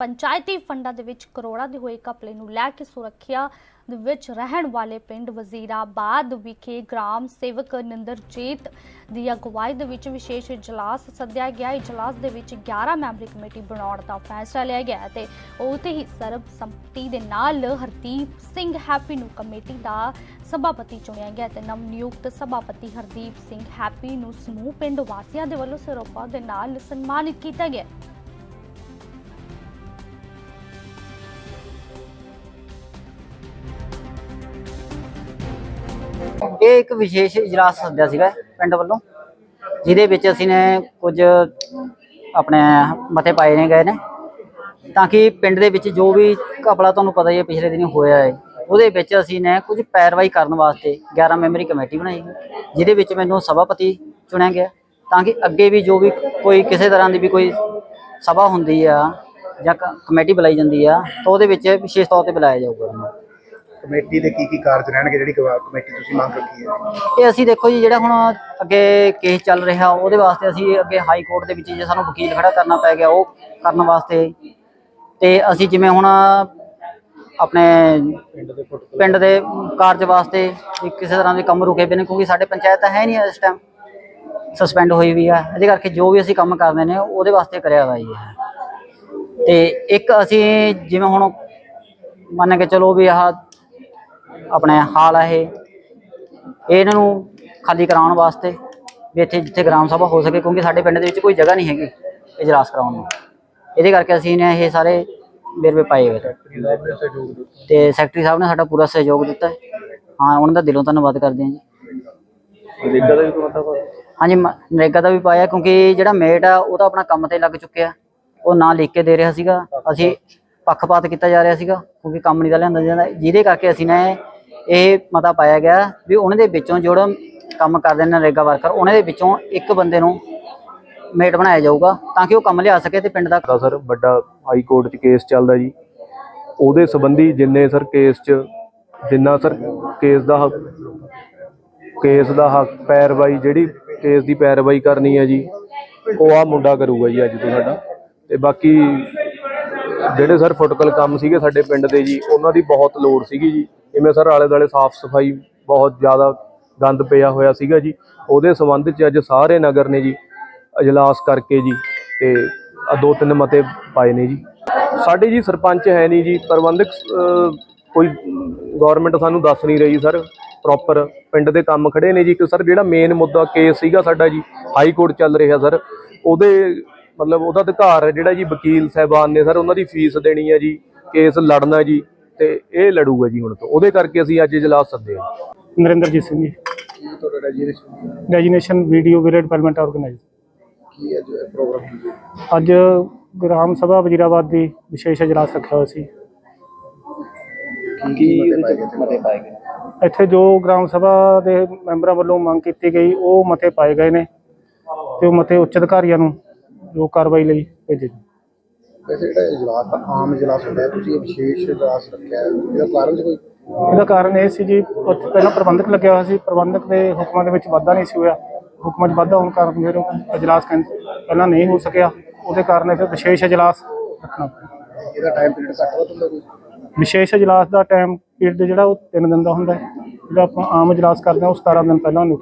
ਪੰਚਾਇਤੀ ਫੰਡਾਂ ਦੇ ਵਿੱਚ ਕਰੋੜਾਂ ਦੇ ਹੋਏ ਘਪਲੇ ਨੂੰ ਲੈ ਕੇ ਸੁਰੱਖਿਆ ਦੇ ਵਿੱਚ ਰਹਿਣ ਵਾਲੇ ਪਿੰਡ ਵਜ਼ੀਰਾਬਾਦ ਵਿਖੇ ਗ੍ਰਾਮ ਸੇਵਕ ਨਿੰਦਰਜੀਤ ਦੀ ਅਗਵਾਈ ਦੇ ਵਿੱਚ ਵਿਸ਼ੇਸ਼ ਇਜਲਾਸ ਸੱਦਿਆ ਗਿਆ। ਇਜਲਾਸ ਦੇ ਵਿੱਚ 11 ਮੈਂਬਰੀ ਕਮੇਟੀ ਬਣਾਉਣ ਦਾ ਫੈਸਲਾ ਲਿਆ ਗਿਆ ਤੇ ਉਤੇ ਹੀ ਸਰਬਸੰਮਤੀ ਦੇ ਨਾਲ ਹਰਦੀਪ ਸਿੰਘ ਹੈਪੀ ਨੂੰ ਕਮੇਟੀ ਦਾ ਸਭਾਪਤੀ ਚੁਣਿਆ ਗਿਆ ਤੇ ਨਵ ਨਿਯੁਕਤ ਸਭਾਪਤੀ ਹਰਦੀਪ ਸਿੰਘ ਹੈਪੀ ਨੂੰ ਸਮੂਹ ਪਿੰਡ ਵਾਸੀਆਂ ਦੇ ਵੱਲੋਂ ਸਿਰੋਪਾ ਦੇ ਨਾਲ ਸਨਮਾਨਿਤ ਕੀਤਾ ਗਿਆ। ਇਹ ਇੱਕ ਵਿਸ਼ੇਸ਼ ਇਜਲਾਸ ਸੱਦਿਆ ਸੀਗਾ ਪਿੰਡ ਵੱਲੋਂ, ਜਿਹਦੇ ਵਿੱਚ ਅਸੀਂ ਨੇ ਕੁਝ ਆਪਣੇ ਮਤੇ ਪਾਏ ਨੇ, ਗਏ ਨੇ। ਤਾਂ ਕਿ ਪਿੰਡ ਦੇ ਵਿੱਚ ਜੋ ਵੀ ਘਪਲਾ ਤੁਹਾਨੂੰ ਪਤਾ ਹੀ ਹੈ, ਪਿਛਲੇ ਦਿਨੀ ਹੋਇਆ ਹੈ, ਉਹਦੇ ਵਿੱਚ ਅਸੀਂ ਨੇ ਕੁਝ ਪੈਰਵਾਈ ਕਰਨ ਵਾਸਤੇ 11 ਮੈਂਬਰੀ ਕਮੇਟੀ ਬਣਾਈ, ਜਿਹਦੇ ਵਿੱਚ ਮੈਨੂੰ ਸਭਾਪਤੀ ਚੁਣਿਆ ਗਿਆ। ਤਾਂ ਕਿ ਅੱਗੇ ਵੀ ਜੋ ਵੀ ਕੋਈ ਕਿਸੇ ਤਰ੍ਹਾਂ ਦੀ ਵੀ ਕੋਈ ਸਭਾ ਹੁੰਦੀ ਆ ਜਾਂ ਕ- ਕਮੇਟੀ ਬੁਲਾਈ ਜਾਂਦੀ ਆ, ਤਾਂ ਉਹਦੇ ਵਿੱਚ ਵਿਸ਼ੇਸ਼ ਤੌਰ ਤੇ ਬੁਲਾਇਆ ਜਾਊਗਾ ਉਹਨੂੰ ਕਮੇਟੀ ਦੇ ਕੀ ਕੀ ਕਾਰਜ ਰਹਿਣਗੇ ਜਿਹੜੀ ਕਮੇਟੀ ਤੁਸੀਂ ਮੰਗ ਰੱਖੀ ਹੈ? ਇਹ ਅਸੀਂ ਦੇਖੋ ਜੀ ਜਿਹੜਾ ਹੁਣ ਅੱਗੇ ਕੇਸ ਚੱਲ ਰਿਹਾ ਉਹਦੇ ਵਾਸਤੇ ਅਸੀਂ ਅੱਗੇ ਹਾਈ ਕੋਰਟ ਦੇ ਵਿੱਚ ਜੇ ਸਾਨੂੰ ਵਕੀਲ ਖੜਾ ਕਰਨਾ ਪੈ ਗਿਆ ਉਹ ਕਰਨ ਵਾਸਤੇ। ਤੇ ਅਸੀਂ ਜਿਵੇਂ ਹੁਣ ਆਪਣੇ ਪਿੰਡ ਦੇ ਕਾਰਜ ਵਾਸਤੇ ਵੀ ਕਿਸੇ ਤਰ੍ਹਾਂ ਦੇ ਕੰਮ ਰੁਕੇ ਪਏ ਨੇ ਕਿਉਂਕਿ ਸਾਡੇ ਪੰਚਾਇਤ ਤਾਂ ਹੈ ਨਹੀਂ ਇਸ ਟਾਈਮ ਸਸਪੈਂਡ ਹੋਈ ਵੀ ਆ। ਇਹਦੇ ਕਰਕੇ ਜੋ ਵੀ ਅਸੀਂ ਕੰਮ ਕਰਦੇ ਨੇ ਉਹਦੇ ਵਾਸਤੇ ਕਰਿਆ ਹੋਇਆ ਜੀ ਇਹ। ਤੇ ਇੱਕ ਅਸੀਂ ਜਿਵੇਂ ਹੁਣ ਮੰਨ ਕੇ ਚਲੋ ਵੀ ਆਹ ਆਪਣੇ ਹਾਲ ਆ ਇਹ। ਇਹ ਇਹਨਾਂ ਨੂੰ ਖਾਲੀ ਕਰਾਉਣ ਵਾਸਤੇ ਵੀ ਇੱਥੇ ਜਿੱਥੇ ਗ੍ਰਾਮ ਸਭਾ ਹੋ ਸਕੇ ਕਿਉਂਕਿ ਸਾਡੇ ਪਿੰਡ ਦੇ ਵਿੱਚ ਕੋਈ ਜਗ੍ਹਾ ਨਹੀਂ ਹੈਗੀ ਇਜਲਾਸ ਕਰਾਉਣ ਨੂੰ। ਇਹਦੇ ਕਰਕੇ ਅਸੀਂ ਨੇ ਇਹ ਸਾਰੇ ਵੇਰਵੇ ਪਾਏ ਹੋਏ ਤੇ ਸੈਕਟਰੀ ਸਾਹਿਬ ਨੇ ਸਾਡਾ ਪੂਰਾ ਸਹਿਯੋਗ ਦਿੱਤਾ ਹੈ। ਉਹਨਾਂ ਦਾ ਦਿਲੋਂ ਧੰਨਵਾਦ ਕਰਦੇ ਹਾਂ ਜੀ। ਹਾਂਜੀ ਨਰੇਗਾ ਦਾ ਵੀ ਪਾਇਆ ਕਿਉਂਕਿ ਜਿਹੜਾ ਮੇਟ ਆ ਉਹ ਤਾਂ ਆਪਣਾ ਕੰਮ ਤੇ ਲੱਗ ਚੁੱਕਿਆ। ਉਹ ਨਾ ਲਿਖ ਕੇ ਦੇ ਰਿਹਾ ਸੀਗਾ। ਅਸੀਂ ਪੱਖਪਾਤ ਕੀਤਾ ਜਾ ਰਿਹਾ ਸੀਗਾ ਕਿਉਂਕਿ ਕੰਮ ਨਹੀਂ ਦਾ ਲਿਆਂਦਾ ਜਾਂਦਾ। ਜਿਹਦੇ ਕਰਕੇ ਅਸੀਂ ਨੇ ਇਹ ਮਤਾ ਪਾਇਆ ਗਿਆ ਵੀ ਉਹਨਾਂ ਦੇ ਵਿੱਚੋਂ ਜਿਹੜਾ ਕੰਮ ਕਰਦੇ ਨੇ ਨਰੇਗਾ ਵਰਕਰ, ਉਹਨਾਂ ਦੇ ਵਿੱਚੋਂ ਇੱਕ ਬੰਦੇ ਨੂੰ ਮੇਟ ਬਣਾਇਆ ਜਾਊਗਾ ਤਾਂ ਕਿ ਉਹ ਕੰਮ ਲਿਆ ਸਕੇ ਤੇ ਪਿੰਡ ਦਾ ਸਰ ਵੱਡਾ ਹਾਈ ਕੋਰਟ 'ਚ ਕੇਸ ਚੱਲਦਾ ਜੀ। ਉਹਦੇ ਸੰਬੰਧੀ ਜਿੰਨੇ ਸਰ ਕੇਸ 'ਚ, ਜਿੰਨਾ ਸਰ ਕੇਸ ਦਾ ਹੱਕ, ਕੇਸ ਦਾ ਹੱਕ ਪੈਰਵਾਈ ਜਿਹੜੀ ਕੇਸ ਦੀ ਪੈਰਵਾਈ ਕਰਨੀ ਹੈ ਜੀ, ਉਹ ਆ ਮੁੰਡਾ ਕਰੂਗਾ ਜੀ ਅੱਜ ਤੋਂ ਸਾਡਾ। ਤੇ ਬਾਕੀ ਜਿਹੜੇ ਸਰ ਫੁੱਟਕਲ ਕੰਮ ਸੀਗੇ ਸਾਡੇ ਪਿੰਡ ਦੇ ਜੀ, ਉਹਨਾਂ ਦੀ ਬਹੁਤ ਲੋੜ ਸੀਗੀ ਜੀ। ਜਿਵੇਂ ਸਰ ਆਲੇ ਦੁਆਲੇ ਸਾਫ਼ ਸਫ਼ਾਈ ਬਹੁਤ ਜ਼ਿਆਦਾ ਗੰਦ ਪਿਆ ਹੋਇਆ ਸੀਗਾ ਜੀ, ਉਹਦੇ ਸੰਬੰਧ 'ਚ ਅੱਜ ਸਾਰੇ ਨਗਰ ਨੇ ਜੀ ਅਜਲਾਸ ਕਰਕੇ ਜੀ ਤੇ ਦੋ ਤਿੰਨ ਮਤੇ ਪਾਏ ਨੇ ਜੀ। ਸਾਡੇ ਜੀ ਸਰਪੰਚ ਹੈ ਨਹੀਂ ਜੀ, ਪ੍ਰਬੰਧਕ ਕੋਈ ਗਵਰਨਮੈਂਟ ਸਾਨੂੰ ਦੱਸ ਨਹੀਂ ਰਹੀ ਸਰ ਪ੍ਰੋਪਰ ਪਿੰਡ ਦੇ ਕੰਮ ਖੜੇ ਨੇ ਜੀ, ਕਿ ਸਰ ਜਿਹੜਾ ਮੇਨ ਮੁੱਦਾ ਕੇਸ ਸੀਗਾ ਸਾਡਾ ਜੀ ਹਾਈ ਕੋਰਟ ਚੱਲ ਰਿਹਾ ਸਰ, ਉਹਦੇ ਮਤਲਬ ਉਹਦਾ ਅਧਿਕਾਰ ਹੈ ਜਿਹੜਾ ਜੀ ਵਕੀਲ ਸਾਹਿਬਾਨ ਨੇ ਸਰ, ਉਹਨਾਂ ਦੀ ਫੀਸ ਦੇਣੀ ਹੈ ਜੀ ਕੇਸ ਲੜਨਾ ਜੀ ਤੇ ਇਹ ਲੜੂਗਾ ਜੀ ਹੁਣ ਤੋਂ। ਉਹਦੇ ਕਰਕੇ ਅਸੀਂ ਅੱਜ ਇਜਲਾਸ ਸੱਦੇ ਹਾਂ। ਨਰਿੰਦਰਜੀਤ ਸਿੰਘ ਜੀ। ਤੁਹਾਡਾ ਰੈਜੀਨੇਸ਼ਨ ਡੈਜੀਨੇਸ਼ਨ ਵੀਡੀਓ ਵੀਰੇ ਡਿਵੈਲਪਮੈਂਟ ਆਰਗੇਨਾਈਜ਼ ਕੀ ਹੈ ਜੋ ਪ੍ਰੋਗਰਾਮ ਅੱਜ ਗ੍ਰਾਮ ਸਭਾ ਵਜੀਰਾਬਾਦ ਦੀ ਵਿਸ਼ੇਸ਼ ਇਜਲਾਸ ਰੱਖਿਆ ਹੋਇਆ ਸੀ। ਕੀ ਮਤੇ ਪਾਏ ਗਏ ਇੱਥੇ ਜੋ ਗ੍ਰਾਮ ਸਭਾ ਦੇ ਮੈਂਬਰਾਂ ਵੱਲੋਂ ਮੰਗ ਕੀਤੀ ਗਈ ਉਹ ਮਤੇ ਪਾਏ ਗਏ ਨੇ ਤੇ ਉਹ ਮਤੇ ਉੱਚ ਅਧਿਕਾਰੀਆਂ ਨੂੰ ਜੋ ਕਾਰਵਾਈ ਲਈ ਭੇਜੇ ਜੀ ਵੈਸੇ ਜਿਹੜਾ ਇਜਲਾਸ ਤਾਂ ਆਮ ਇਜਲਾਸ ਹੁੰਦਾ ਹੈ ਤੁਸੀਂ ਇਹ ਵਿਸ਼ੇਸ਼ ਇਜਲਾਸ ਰੱਖਿਆ ਹੈ। ਇਹਦਾ ਕਾਰਨ ਕੋਈ? ਇਹਦਾ ਕਾਰਨ ਇਹ ਸੀ ਜੀ ਉੱਥੇ ਪਹਿਲਾਂ ਪ੍ਰਬੰਧਕ ਲੱਗਿਆ ਹੋਇਆ ਸੀ ਪ੍ਰਬੰਧਕ ਦੇ ਹੁਕਮਾਂ ਦੇ ਵਿੱਚ ਵਾਧਾ ਨਹੀਂ ਸੀ ਹੋਇਆ। ਹੁਕਮਾਂ 'ਚ ਵਾਧਾ ਹੋਣ ਕਾਰਨ ਫਿਰ ਇਜਲਾਸ ਪਹਿਲਾਂ ਨਹੀਂ ਹੋ ਸਕਿਆ। ਉਹਦੇ ਕਾਰਨ ਫਿਰ ਵਿਸ਼ੇਸ਼ ਇਜਲਾਸ ਰੱਖਣਾ ਪਿਆ। ਇਹਦਾ ਟਾਈਮ ਪੀਰੀਅਡ ਘੱਟ ਵੱਧ ਹੁੰਦਾ ਕੋਈ? ਵਿਸ਼ੇਸ਼ ਇਜਲਾਸ ਦਾ ਟਾਈਮ ਪੀਰੀਅਡ ਜਿਹੜਾ ਉਹ 3 ਦਿਨ ਦਾ ਹੁੰਦਾ ਹੈ। ਜਿਹੜਾ ਆਪਾਂ ਆਮ ਇਜਲਾਸ ਕਰਦੇ ਹਾਂ ਉਹ 17 ਦਿਨ ਪਹਿਲਾਂ ਨੂੰ